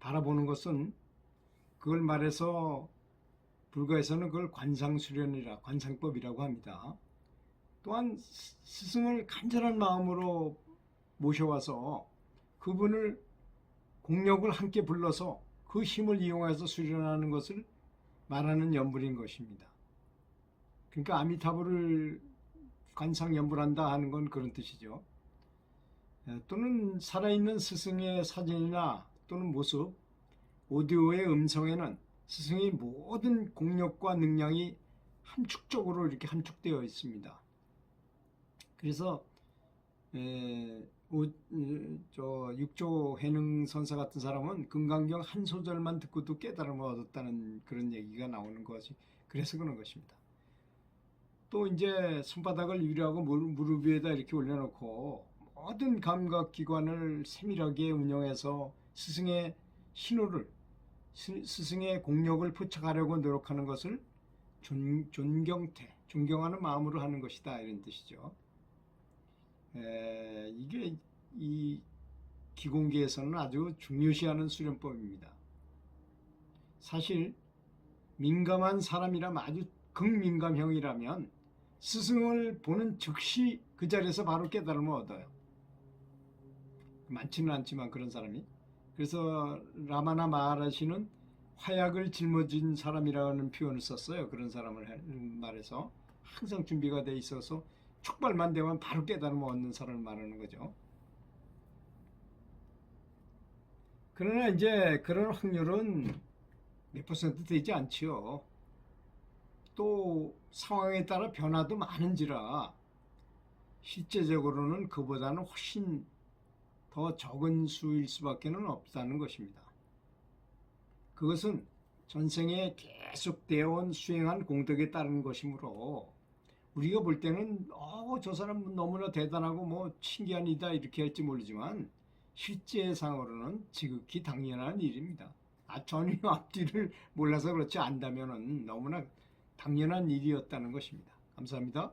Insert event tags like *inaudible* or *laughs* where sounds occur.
바라보는 것은 그걸 말해서 불가에서는 그걸 관상수련이라 관상법이라고 합니다. 또한 스- 스승을 간절한 마음으로 모셔와서 그분을 공력을 함께 불러서 그 힘을 이용해서 수련하는 것을 말하는 연불인 것입니다. 그러니까 아미타불을 관상 연불한다 하는 건 그런 뜻이죠. 에, 또는 살아있는 스승의 사진이나 또는 모습, 오디오의 음성에는 스승의 모든 공력과 능량이 함축적으로 이렇게 함축되어 있습니다. 그래서 에, 오, 음, 저 육조 해능 선사 같은 사람은 금강경 한 소절만 듣고도 깨달음을 얻었다는 그런 얘기가 나오는 것이 그래서 그런 것입니다. 또 이제 손바닥을 위로하고 무릎 위에다 이렇게 올려놓고 모든 감각 기관을 세밀하게 운영해서 스승의 신호를 스- 스승의 공력을 포착하려고 노력하는 것을 존, 존경태, 존경하는 마음으로 하는 것이다 이런 뜻이죠. 에, 이게 이 기공계에서는 아주 중요시하는 수련법입니다. 사실 민감한 사람이라면 아주 극민감형이라면 스승을 보는 즉시 그 자리에서 바로 깨달음을 얻어요. 많지는 않지만 그런 사람이. 그래서 라마나 마하라시는 화약을 짊어진 사람이라는 표현을 썼어요. 그런 사람을 해- 말해서 항상 준비가 돼 있어서 촉발만 되면 바로 깨달음을 얻는 사람을 말하는 거죠. 그러나 이제 그런 확률은 몇 퍼센트 되지 않지요. 또 상황에 따라 변화도 많은지라 실제적으로는 그보다는 훨씬 더 적은 수일 수밖에 는 없다는 것입니다. 그것은 전생에 계속되어 온 수행한 공덕에 따른 것이므로 우리가 볼 때는 어, 저 사람 너무나 대단하고 뭐 신기한 이다 이렇게 할지 모르지만 실제 상으로는 지극히 당연한 일입니다. 아, 전혀 *laughs* 앞뒤를 몰라서 그렇지 안다면은 너무나 당연한 일이었다는 것입니다. 감사합니다.